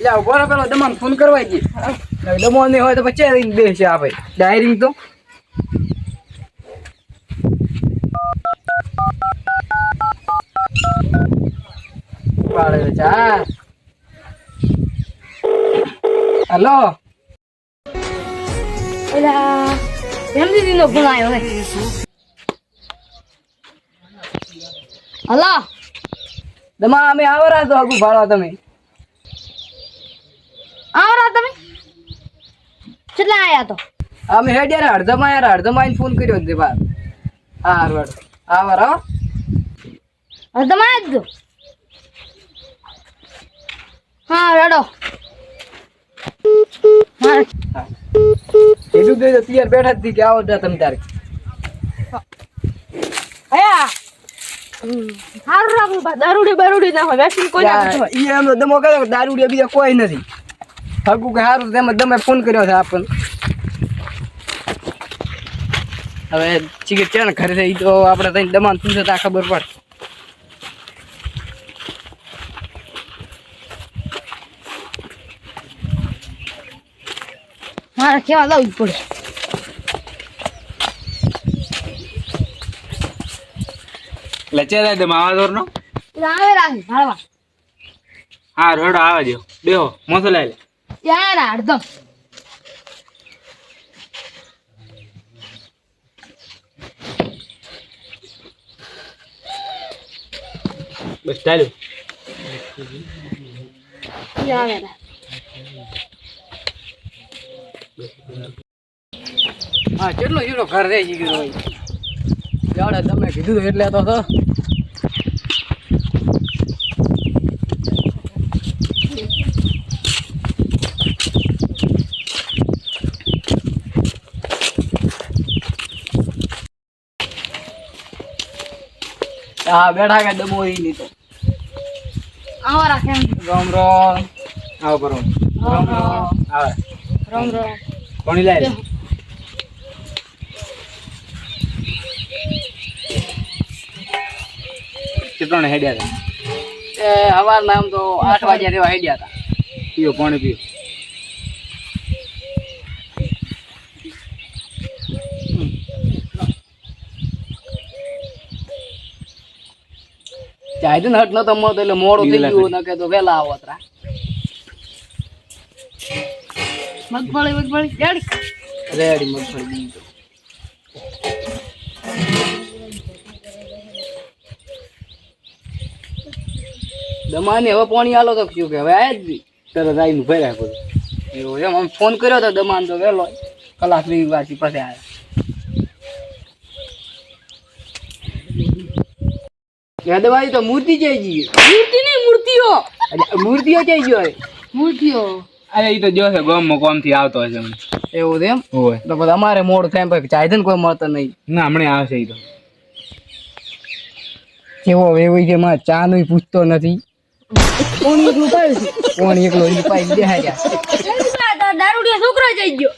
લે ઊભો રહો પેલો દમાને ફોન કરવા જઈએ દમો નહીં હોય તો પછી રિંગ બેસે આ ભાઈ. ડાયરિંગ તો. હેલો. પેલા જલ્દી નો ફોન આવ્યો હે. હલો. દમા અમે આવરા તો આગુ ભાડો તમે. આવરા તમે? કેટલા આયા તો? અમે હેડ યાર અડધમાં યાર અડધમાં આઈને ફોન કર્યો ને બાર હા આવાર હો. હવે જ આજ હા રડો કીધું તો તૈયાર બેઠા જ કે આવો જા તમે તારે. અયા સારું રાખું બા દારૂડી બારૂડી ના હોય વેક્સિન કોઈ ના હોય ઈ એમનો દમો દારૂડિયા બીજા કોઈ નથી. હગું કે સારું તેમ તમે ફોન કર્યો છે આપણને. હવે ચિકટ છે ને ઘરે છે ઈ તો આપણે તઈ દમાન શું છે આ ખબર પડે. મારે કેવા લાવવું જ પડે. એટલે ચેલા દે માવા દોરનો નો આવે રાખી હા રડો આવા જો બેહો મોસો લઈ લે. ત્યાં ના અડધમ બસ ત્યાં હા કેટલો જીરો ઘર રહી ગયો ભાઈ જાડે તમે કીધું હતું એટલે તો હા બેઠા કે દમો ઈ નહીં તો. આવા રાખે રામ રામ. આવો કરો. રામ રામ. આવે. રામ રામ. કોણી લઈ લે કેટલો ને હેડ્યા હતા એ હવારના આમ તો આઠ વાગ્યા રેવા હેડ્યા હતા પીઓ પાણી પીઓ. જાય ને હટ નતો મળતો એટલે મોડું થઈ ગયું નકે તો વેલા આવો ત્રા મગફળી મગફળી રેડી. રેડી મગફળી દમાને હવે પાણી આલો તો કયું કે હવે આયા જ. તરત આવીને ભર્યા બધું એવું એમ આમ ફોન કર્યો તો દમાન તો વહેલો કલાક બે પાછી પછી આવ્યા યાદવાઈ તો મૂર્તિ જઈ ગઈ મૂર્તિ નહીં મૂર્તિઓ. મૂર્તિઓ જઈ ગયો મૂર્તિઓ. અરે એ તો જોશે ગામમાં કોમથી આવતો હશે એવું છે એમ? હોય. તો પછી અમારે મોડ થાય પછી ચાય ને કોઈ મળતો નહીં. ના હમણે આવશે એ તો. કેવો વેવાઈ છે માં ચા નું પૂછતો નથી. કોણ એકલું છે? કોણ એકલો ઈ પાઈ દેખાડ્યા દારૂડિયા છોકરો જઈ ગયો.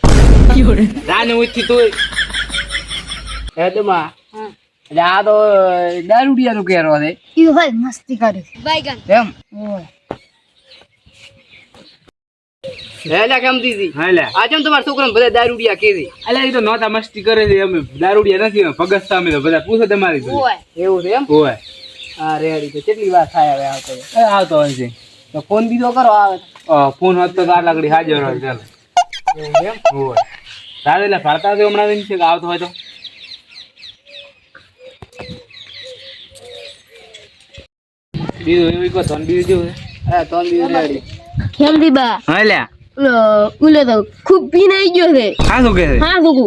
રાને ઉઠી તું. હેદમાં એટલે આ તો દારૂડિયા નું કેરો છે. ઈ તો મસ્તી કરે છે. એમ? હેલા કેમ દીધી? હા લે. આ કેમ તમારા છોકરાને બધા દારૂડિયા કીધી અલ્યા એ તો નોતા મસ્તી કરે છે અમે દારૂડિયા નથી અમે પગસતા અમે તો બધા પૂછો તમારી. એવું છે એમ? હોય. આ રેડી તો કેટલી વાર થાય હવે આવતો? આવતો હશે તો ફોન બીજો કરો આવે ફોન હોત તો આટલા ઘડી હાજર હોય ચાલો. એમ? હોય. તારે એટલે ફરતા તો હમણાં છે કે આવતો હોય તો? બીજું એવું કહો તો બીજું જેવું હા તો બીજું રેડી. ખેમદી બા? હા લ્યા ઓલો ઓલો તો ખૂબ પીને આવી ગયો છે. હા શું કહે હા સુકુ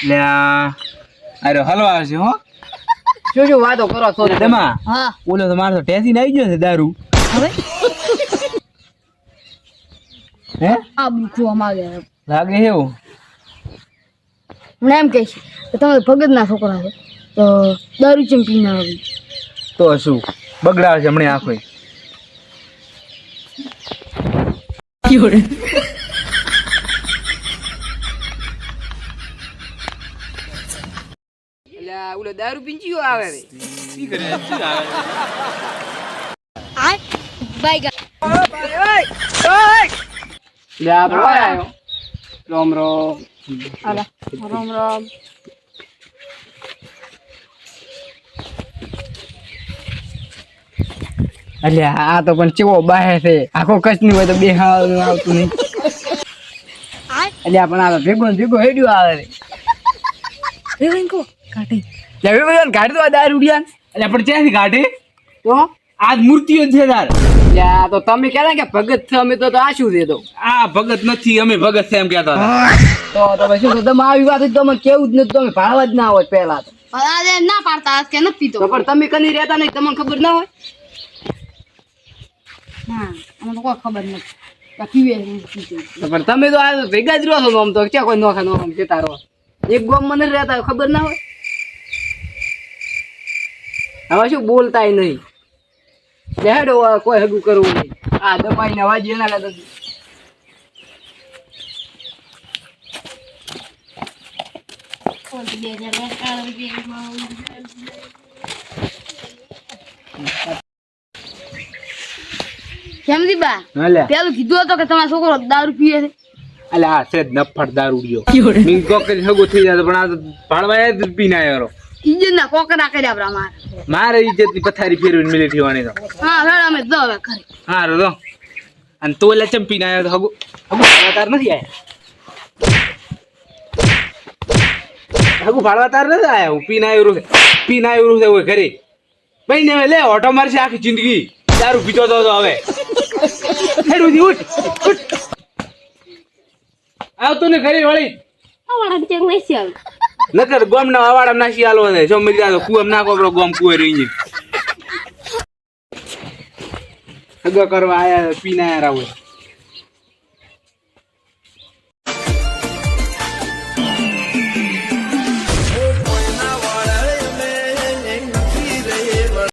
લ્યા અરે હલવા છે હો. શું શું વાતો કરો છો હા. ઓલો તો મારો ટેસી આવી ગયો છે દારૂ. હવે? હે? આ બુખવા માંગે લાગે એવું? મને એમ કહીશ કે તમે ભગત ના છોકરા છો તો દારૂ ચમ પીને આવી તો શું? બગડાવે છે હમણાં આખો ઓલો દારૂ પીંચીયો આવે છે આ બાઈગન ઓય, ઓય, ઓય, લે આ રોમ. રોમ રામ રામ. અલ્યા આ તો પણ ચેવો બાહે છે. આખો કચ્છની હોય તો બે આવતું નહીં. અલ્યા પણ આ તો ભેગો ને ભેગો હેડ્યો આવે રે રેવેન્કો કાઢી. લે ભેગો કાઢી દો આ ઉડિયાન એટલે પણ ક્યાંથી કાઢી? તો? આજ મૂર્તિઓ છે તાર. લ્યા તો તમે કહેતા કે ભગત છે અમે તો તો આ શું છે તો. આ ભગત નથી અમે ભગત છે એમ કહેતા હતા. તો તમે શું તમે આવી વાત તમે કેવું જ નથી તમે ભાવ જ ના હોય પહેલા તો. ના પાડતા કે નથી તો પણ તમે કની રહેતા નહીં તમને ખબર ના હોય? હા અમને તો કોઈ ખબર નથી. પણ તમે તો આ ભેગા જ રહો છો આમ તો ક્યાં કોઈ નોખા નોખા છે રહો? એક ગોમ મને રહેતા હોય, ખબર ના હોય? હવે શું બોલતાય નહીં. બેડો કોઈ હગું કરવું નહીં. આ દબાઈને અવાજ એના કરતા કેમથી બા? પેલું કીધું હતું કે તમારો છોકરો દારૂ પીએ છે. એટલે આ છે જ નફટ દારૂડિયો મીન કોક જ હગો થઈ જાય પણ આ તો ભાડવા જ પીને આવ્યો ઇજ્જત ના કોકરા કર્યા બરા માર. મારે ઇજ્જતની પથારી ફેરવીને મિલી થવાની તો. હા હેડ અમે જો હવે ઘરે. હા રો અને તો લે ચમ પીને આવ્યો હગો? હગો ભાડવા તાર નથી આયા? હગો ભાડવા તાર નથી આયા? હું પીને આવ્યો પીને આવ્યો ઘરે. ભાઈ ને લે ઓટો મારશે આખી જિંદગી. દારૂ પીતો તો હવે. હેડ ઉઠી ઉઠ. આવતો ને ઘરે વળી. આવડા ચેક નહીં આવ. નકર ગોમ ના આવાડા નાસી આલો ને જો મરી જાય કુએમ ના કોપરો ગોમ કુએ રહી હગા કરવા આયા પીને આયા રાવું